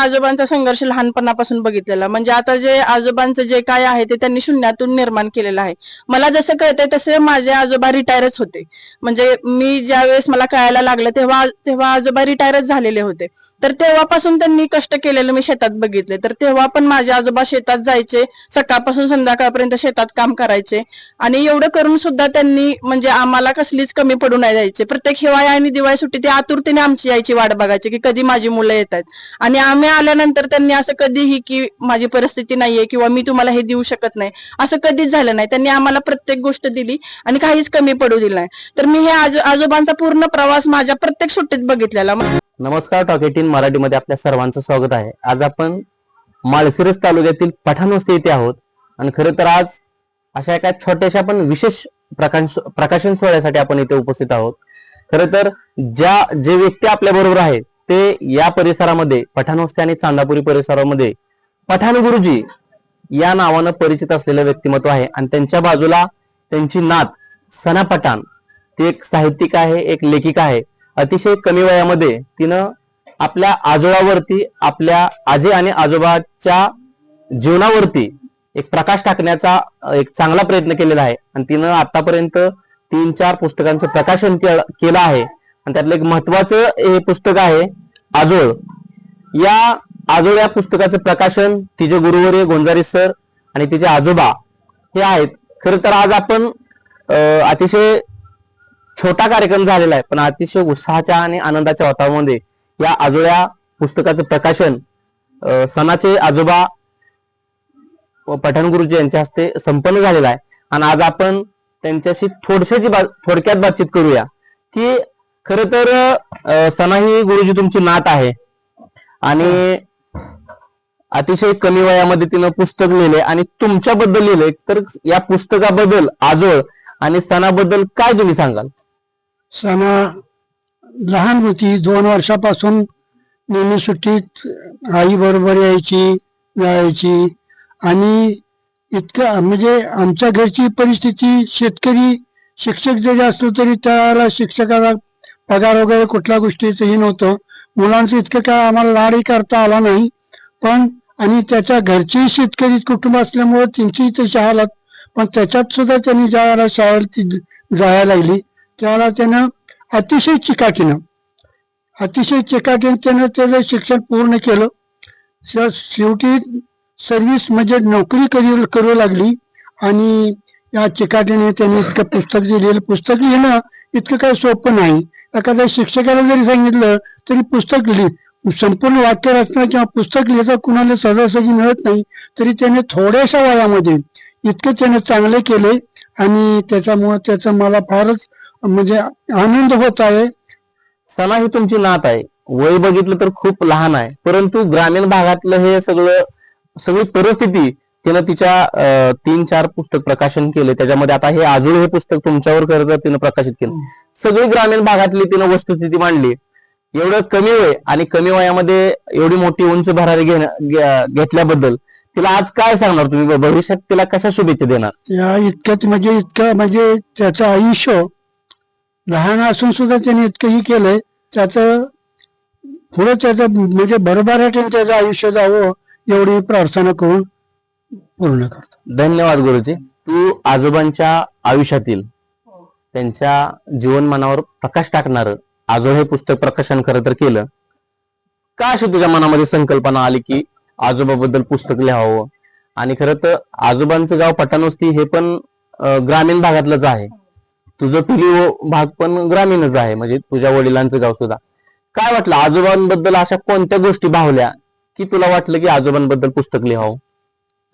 आजोबांचा संघर्ष लहानपणापासून बघितलेला. म्हणजे आता जे आजोबांचं जे काय आहे ते त्यांनी शून्यातून निर्माण केलेलं आहे. मला जसं कळतंय तसे माझे आजोबा रिटायरच होते. म्हणजे मी ज्या वेळेस मला कळायला लागलं तेव्हा तेव्हा आजोबा रिटायरच झालेले होते. तर तेव्हापासून त्यांनी कष्ट केलेलं मी शेतात बघितले तर तेव्हा पण माझे आजोबा शेतात जायचे. सकाळपासून संध्याकाळपर्यंत शेतात काम करायचे. आणि एवढं करून सुद्धा त्यांनी म्हणजे आम्हाला कसलीच कमी पडू नाही द्यायचे. प्रत्येक हिवाळी आणि दिवाळी सुट्टी ते आतुरतेने आमची यायची वाट बघायची की कधी माझी मुलं येत आहेत आणि आम्ही आल्यानंतर त्यांनी असं कधीही की माझी परिस्थिती नाहीये किंवा मी तुम्हाला हे देऊ शकत नाही असं कधीच झालं नाही. त्यांनी आम्हाला प्रत्येक गोष्ट दिली आणि काहीच कमी पडू दिलं नाही. तर मी हे आज आजोबांचा पूर्ण प्रवास माझ्या प्रत्येक सुट्टीत बघितलेला. नमस्कार टॉक एटीन मराठीमध्ये आपल्या सर्वांचं स्वागत आहे. आज आपण माळशिरस तालुक्यातील पठाणवस्ती येथे आहोत. आणि खरं तर आज अशा एका छोट्याशा पण विशेष प्रकाश प्रकाशन सोहळ्यासाठी आपण इथे उपस्थित आहोत. खरं तर ज्या जे व्यक्ती आपल्या बरोबर आहेत ते या परिसरामध्ये पठाण वस्ती आणि चांदापुरी परिसरामध्ये पठाण गुरुजी या नावानं परिचित असलेलं व्यक्तिमत्व आहे. आणि त्यांच्या बाजूला त्यांची नात सना पठाण ती एक साहित्यिक आहे एक लेखिका आहे. अतिशय कमी वयामध्ये तिनं आपल्या आजोळावरती आपल्या आजी आणि आजोबाच्या जीवनावरती एक प्रकाश टाकण्याचा एक चांगला प्रयत्न केलेला आहे. आणि तिनं आतापर्यंत तीन चार पुस्तकांचं प्रकाशन केलं आहे. आणि त्यातलं एक महत्वाचं हे पुस्तक आहे आजोळ. या आजोळ या पुस्तकाचं प्रकाशन तिचे गुरुवर्य गोंजारी सर आणि तिचे आजोबा हे आहेत. खरं तर आज आपण अतिशय छोटा कार्यक्रम झालेला आहे पण अतिशय उत्साहाच्या आणि आनंदाच्या वातावरणामध्ये या आजोळ्या पुस्तकाचं प्रकाशन सणाचे आजोबा पठाण गुरुजी यांच्या हस्ते संपन्न झालेला आहे. आणि आज आपण त्यांच्याशी थोडशाची बा थोडक्यात बातचीत करूया की खर तर सना ही गुरुजी तुमची नात आहे. आणि अतिशय कमी वयामध्ये तिनं पुस्तक लिहिले आणि तुमच्याबद्दल लिहिले. तर या पुस्तकाबद्दल आजोळ आणि सणाबद्दल काय तुम्ही सांगाल? सणा लहान होती. दोन वर्षापासून नेहमी सुट्टीत आई बरोबर यायची जायची. आणि इतकं म्हणजे आमच्या घरची परिस्थिती शेतकरी शिक्षक जरी असलो तरी त्याला शिक्षकाला पगार वगैरे कुठल्या गोष्टीचंही नव्हतं. मुलांचं इतकं काय आम्हाला लाडही करता आला नाही. पण आणि त्याच्या घरचेही शेतकरी कुटुंब असल्यामुळे त्यांचीही तशी हालत पण त्याच्यात सुद्धा त्यांनी ज्या वेळेला ती जायला लागली त्यावेळेला त्यानं अतिशय चिकाटीनं अतिशय चिकाटीनं त्यानं त्याचं शिक्षण पूर्ण केलं. शेवटी सर्व्हिस म्हणजे नोकरी करू करू लागली आणि या चिकाटीने त्यांनी इतकं पुस्तक दिलेलं. पुस्तक लिहिणं इतकं काही सोपं नाही. एखाद्या शिक्षकाला जरी सांगितलं तरी पुस्तक लिह. संपूर्ण वाक्य रचना किंवा पुस्तक लिहिता कुणाला सहजासहजी मिळत नाही तरी त्याने थोड्याशा वयामध्ये इतकं त्याने चांगले केले आणि त्याच्यामुळे त्याचा मला फारच म्हणजे आनंद होत आहे. सणा ही तुमची नात आहे. वय बघितलं तर खूप लहान आहे. परंतु ग्रामीण भागातलं हे सगळं सगळी परिस्थिती तिनं तिच्या तीन चार पुस्तक प्रकाशन केले. त्याच्यामध्ये आता हे आजूळ हे पुस्तक तुमच्यावर खरं तर तिनं प्रकाशित केलं. सगळी ग्रामीण भागातली तिनं वस्तुस्थिती मांडली. एवढं कमी वय आणि कमी वयामध्ये एवढी मोठी उंच भरारी घेण्या- घेतल्याबद्दल तिला आज काय सांगणार तुम्ही? भविष्यात तिला कशा शुभेच्छा देणार? या म्हणजे इतकं म्हणजे त्याचं आयुष्य लहान असून सुद्धा त्याने इतकंही केलंय. त्याचं पुढे त्याचं म्हणजे बरोबर त्याचं आयुष्य जावं एवढी प्रार्थना करून पूर्ण करतो धन्यवाद गुरुजी. तू आजोबांच्या आयुष्यातील त्यांच्या जीवनमानावर प्रकाश टाकणार आजोळ हे पुस्तक प्रकाशन खरं तर केलं. का अशी तुझ्या मनामध्ये संकल्पना आली की आजोबाबद्दल पुस्तक लिहावं? आणि खरं तर आजोबांचं गाव पटाणवस्ती हे पण ग्रामीण भागातलंच आहे. तुझं पिली भाग पण ग्रामीणच आहे म्हणजे तुझ्या वडिलांचं गाव सुद्धा. काय वाटलं आजोबांबद्दल अशा कोणत्या गोष्टी भावल्या की तुला वाटलं की आजोबांबद्दल पुस्तक लिहावं?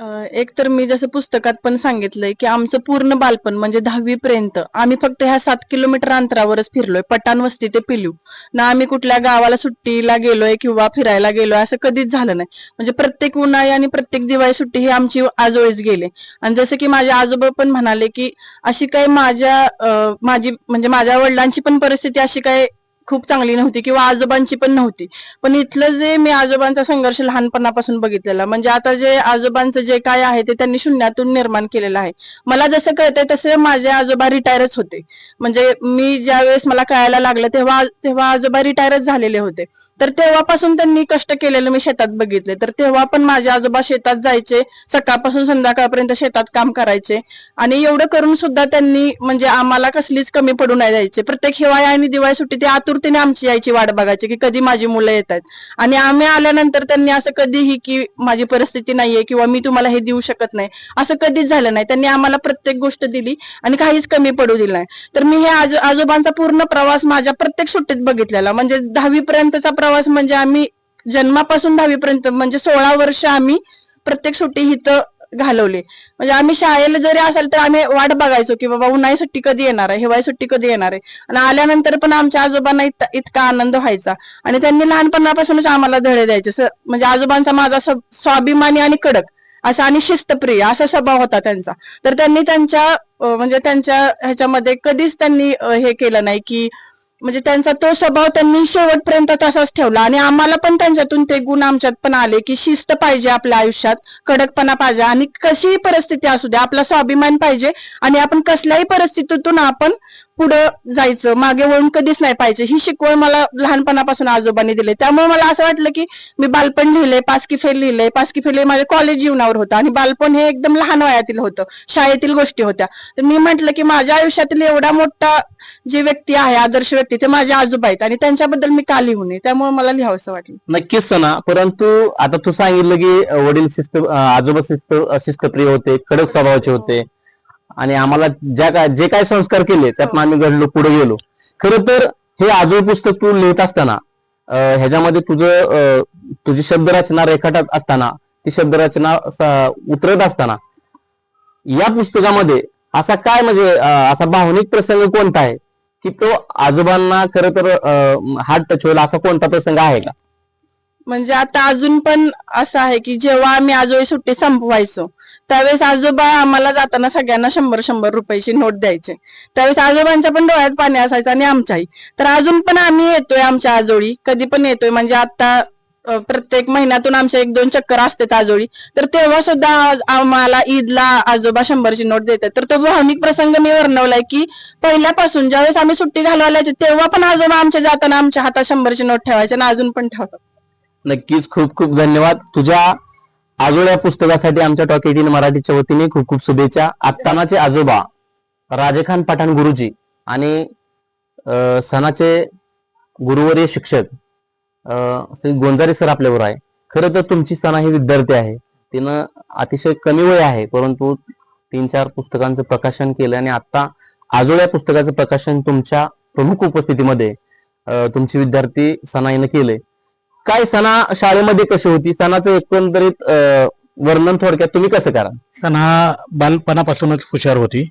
एक तर मी जसं पुस्तकात पण सांगितलंय की आमचं पूर्ण बालपण म्हणजे दहावी पर्यंत आम्ही फक्त ह्या सात किलोमीटर अंतरावरच फिरलोय. पटाण वस्ती ते पिलू ना आम्ही कुठल्या गावाला सुट्टीला गेलोय किंवा फिरायला गेलोय असं कधीच झालं नाही. म्हणजे प्रत्येक उन्हाळी आणि प्रत्येक दिवाळी सुट्टी ही आमची आजोळीच गेले. आणि जसं की माझे आजोबा पण म्हणाले की अशी काही माझ्या माझी म्हणजे माझ्या वडिलांची पण परिस्थिती अशी काही खूप चांगली नव्हती किंवा आजोबांची पण नव्हती. पण इथलं जे मी आजोबांचा संघर्ष लहानपणापासून बघितलेला म्हणजे आता जे आजोबांचं जे काय आहे ते त्यांनी शून्यातून निर्माण केलेलं आहे. मला जसं कळतंय तसे माझे आजोबा रिटायरच होते. म्हणजे मी ज्या वेळेस मला कळायला लागलं तेव्हा तेव्हा आजोबा रिटायरच झालेले होते. तर तेव्हापासून त्यांनी कष्ट केलेलं मी शेतात बघितले. तर तेव्हा पण माझे आजोबा शेतात जायचे सकाळपासून संध्याकाळपर्यंत शेतात काम करायचे. आणि एवढं करून सुद्धा त्यांनी म्हणजे आम्हाला कसलीच कमी पडू नाही द्यायचे. प्रत्येक हिवाळी आणि दिवाळी सुट्टी ते आतुरतेने आमची यायची वाट बघायची की कधी माझी मुलं येत आहेत. आणि आम्ही आल्यानंतर त्यांनी असं कधीही की माझी परिस्थिती नाहीये किंवा मी तुम्हाला हे देऊ शकत नाही असं कधीच झालं नाही. त्यांनी आम्हाला प्रत्येक गोष्ट दिली आणि काहीच कमी पडू दिलं नाही. तर मी हे आजोबांचा पूर्ण प्रवास माझ्या प्रत्येक सुट्टीत बघितलेला. म्हणजे दहावीपर्यंतचा प्रवास म्हणजे आम्ही जन्मापासून दहावीपर्यंत म्हणजे सोळा वर्ष आम्ही प्रत्येक सुट्टी इथं घालवले. म्हणजे आम्ही शाळेला जरी असेल तर आम्ही वाट बघायचो की बाबा उन्हाळी सुट्टी कधी येणार आहे हिवाळी सुट्टी कधी येणार आहे? आणि आल्यानंतर पण आमच्या आजोबांना इतका आनंद व्हायचा. आणि त्यांनी लहानपणापासूनच आम्हाला धडे द्यायचे. म्हणजे आजोबांचा माझा स्वाभिमानी आणि कडक असा आणि शिस्तप्रिय असा स्वभाव होता त्यांचा. तर त्यांनी त्यांच्या म्हणजे त्यांच्या ह्याच्यामध्ये कधीच त्यांनी हे केलं नाही की म्हणजे त्यांचा तो स्वभाव त्यांनी शेवटपर्यंत तसाच ठेवला. आणि आम्हाला पण त्यांच्यातून ते गुण आमच्यात पण आले की शिस्त पाहिजे आपल्या आयुष्यात कडकपणा पाहिजे आणि कशीही परिस्थिती असू दे आपला स्वाभिमान पाहिजे आणि आपण कसल्याही परिस्थितीतून आपण पुढं जायचं मागे वळून कधीच नाही पाहिजे ही शिकवण मला लहानपणापासून आजोबांनी दिली. त्यामुळे मला असं वाटलं की मी बालपण लिहिलंय पासकी फेल लिहिलंय पासकी फेल माझ्या कॉलेज जीवनावर होतं आणि बालपण हे एकदम लहान वयातील होतं. शाळेतील गोष्टी होत्या. तर मी म्हंटल की माझ्या आयुष्यातील एवढा मोठा जी व्यक्ती आहे आदर्श व्यक्ती ते माझे आजोबा आहेत आणि त्यांच्याबद्दल मी का लिहू नये? त्यामुळे मला लिहावंसं वाटलं. नक्कीच सना परंतु आता तू सांगितलं की वडील शिस्त आजोबा शिस्त शिस्तप्रिय होते कडक स्वभावाचे होते. आणि आम्हाला ज्या काय जे काय संस्कार केले त्यात आम्ही घडलो पुढे गेलो. खर तर हे आजोळ पुस्तक तू लिहित असताना ह्याच्यामध्ये तुझं अं, तुझी शब्दरचना रेखाटत असताना ती शब्दरचना उतरत असताना या पुस्तकामध्ये असा काय म्हणजे असा भावनिक प्रसंग कोणता आहे? की तो आजोबांना खरं तर हार्ट टच होईल असा कोणता प्रसंग आहे का? म्हणजे आता अजून पण असं आहे की जेव्हा आम्ही आजोळी सुट्टी संपवायचो त्यावेळेस आजोबा आम्हाला जाताना सगळ्यांना शंभर शंभर रुपयाची नोट द्यायचे. त्यावेळेस आजोबांच्या पण डोळ्यात पाणी असायचं आणि आमच्याही. तर अजून पण आम्ही येतोय आमच्या आजोळी कधी पण येतोय. म्हणजे आता प्रत्येक महिन्यातून आमच्या एक दोन चक्कर असतात आजोळी. तर तेव्हा सुद्धा आम्हाला ईदला आजोबा शंभरची नोट देतात. तर तो भावनिक प्रसंग मी वर्णवलाय की पहिल्यापासून ज्यावेळेस आम्ही सुट्टी घालवायला तेव्हा पण आजोबा आमच्या जाताना आमच्या हातात शंभरची नोट ठेवायचे आणि अजून पण ठेवतात. नक्कीच खूप खूप धन्यवाद. तुझ्या आजोळ्या पुस्तकासाठी आमच्या टॉक एटीन मराठीच्या वतीने खूप खूप शुभेच्छा. आत्तानाचे आजोबा राजेखान पठाण गुरुजी आणि अं, सणाचे गुरुवर्य शिक्षक अं, श्री गोंजारे सर आपल्यावर आहे. खरं तर तुमची सणा ही विद्यार्थी आहे. तिनं अतिशय कमी वय आहे परंतु तीन चार पुस्तकांचं प्रकाशन केलं आणि आता आजोळ्या पुस्तकाचं प्रकाशन तुमच्या प्रमुख उपस्थितीमध्ये तुमची विद्यार्थी सनाईनं केलंय. काय सणा शाळेमध्ये कशी होती? सणाचं एकंदरीत वर्णन थोडक्यात तुम्ही कसं करा सण हा बालपणापासूनच हुशार होती.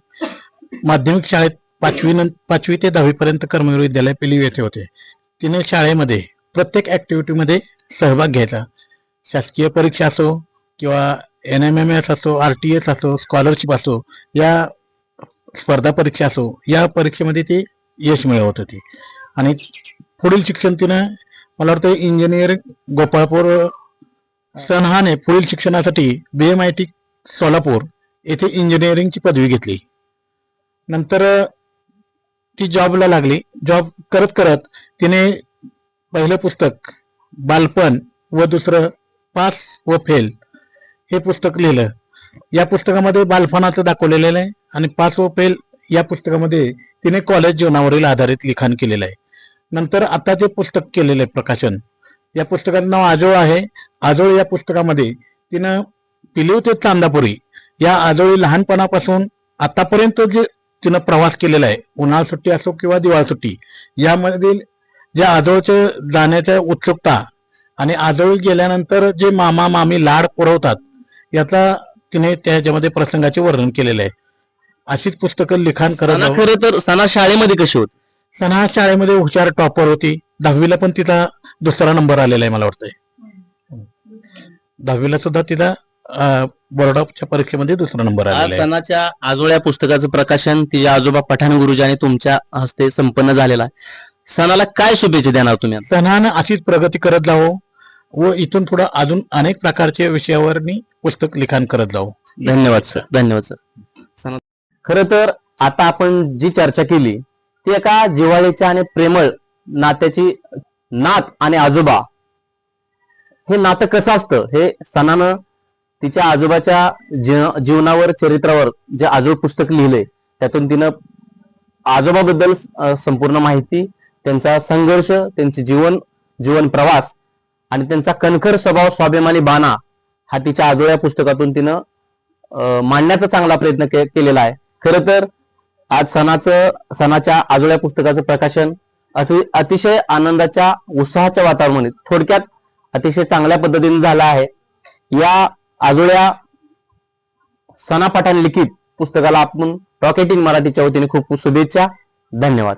माध्यमिक शाळेत पाचवी पाचवी ते दहावी पर्यंत कर्मवीर विद्यालय पिली येथे होते. तिने शाळेमध्ये प्रत्येक ऍक्टिव्हिटीमध्ये सहभाग घ्यायचा. शासकीय परीक्षा असो किंवा एन एम एम एस असो आर टी एस असो स्कॉलरशिप असो या स्पर्धा परीक्षा असो या परीक्षेमध्ये ती यश मिळवत होती. आणि पुढील शिक्षण तिनं मला वाटतं इंजिनियर गोपाळपूर सनहाने पुढील शिक्षणासाठी B M I T Solapur येथे इंजिनिअरिंगची पदवी घेतली. नंतर ती जॉबला लागली. जॉब करत करत तिने पहिलं पुस्तक बालपण व दुसरं पास व फेल हे पुस्तक लिहिलं. या पुस्तकामध्ये बालपणाचं दाखवलेलं आहे आणि पास व फेल या पुस्तकामध्ये तिने कॉलेज जीवनावरील आधारित लिखाण केलेलं आहे. नंतर आता ते पुस्तक केलेलं आहे प्रकाशन या पुस्तकाचं नाव आजोळ आहे. आजोळ या पुस्तकामध्ये तिनं पिलीव ते चांदापुरी. या आजोळी लहानपणापासून आतापर्यंत जे तिनं प्रवास केलेला आहे उन्हाळा सुट्टी असो किंवा दिवाळी सुट्टी यामधील ज्या आजोळचे जाण्याच्या उत्सुकता आणि आजोळी गेल्यानंतर जे मामा मामी लाड पुरवतात याचा तिने त्याच्यामध्ये प्रसंगाचे वर्णन केलेलं आहे. अशीच पुस्तकं लिखाण करत. खरं तर सणा शाळेमध्ये कशी होती? सना शाळेमध्ये हुशार टॉपर होती. दहावीला पण तिचा दुसरा नंबर आलेला आहे मला वाटतंय. दहावीला सुद्धा तिला बोर्ड ऑफच्या परीक्षेमध्ये दुसरा नंबर आलेला आहे. सणाच्या आजोळ्या पुस्तकाचं प्रकाशन तिच्या आजोबा पठाण गुरुजी आणि तुमच्या हस्ते संपन्न झालेलं आहे. सणाला काय शुभेच्छा देणार तुम्ही? सणानं अशीच प्रगती करत जावं व इथून पुढे अजून अनेक प्रकारच्या विषयावर मी पुस्तक लिखाण करत जाऊ धन्यवाद सर. धन्यवाद सर. खरं तर आता आपण जी चर्चा केली ती एका जिव्हाळीच्या आणि प्रेमळ नात्याची नात आणि आजोबा. हे नातं कसं असतं? हे सणानं तिच्या आजोबाच्या जीवनावर चरित्रावर जे आजोबा पुस्तक लिहिलंय त्यातून तिनं आजोबाबद्दल संपूर्ण माहिती त्यांचा संघर्ष त्यांचे जीवन जीवन प्रवास आणि त्यांचा कणखर स्वभाव स्वाभिमानी बाणा हा तिच्या आजोळ्या पुस्तकातून तिनं अं, मांडण्याचा चांगला प्रयत्न केलेला आहे. खरं तर आज सणाचं सणाच्या आजोळ्या पुस्तकाचं प्रकाशन अतिशय आनंदाच्या उत्साहाच्या वातावरणात थोडक्यात अतिशय चांगल्या पद्धतीने झालं आहे. या आजोळ्या सणापाठाने लिखित पुस्तकाला आपण रॉकेटिंग मराठीच्या वतीने खूप खूप शुभेच्छा. धन्यवाद.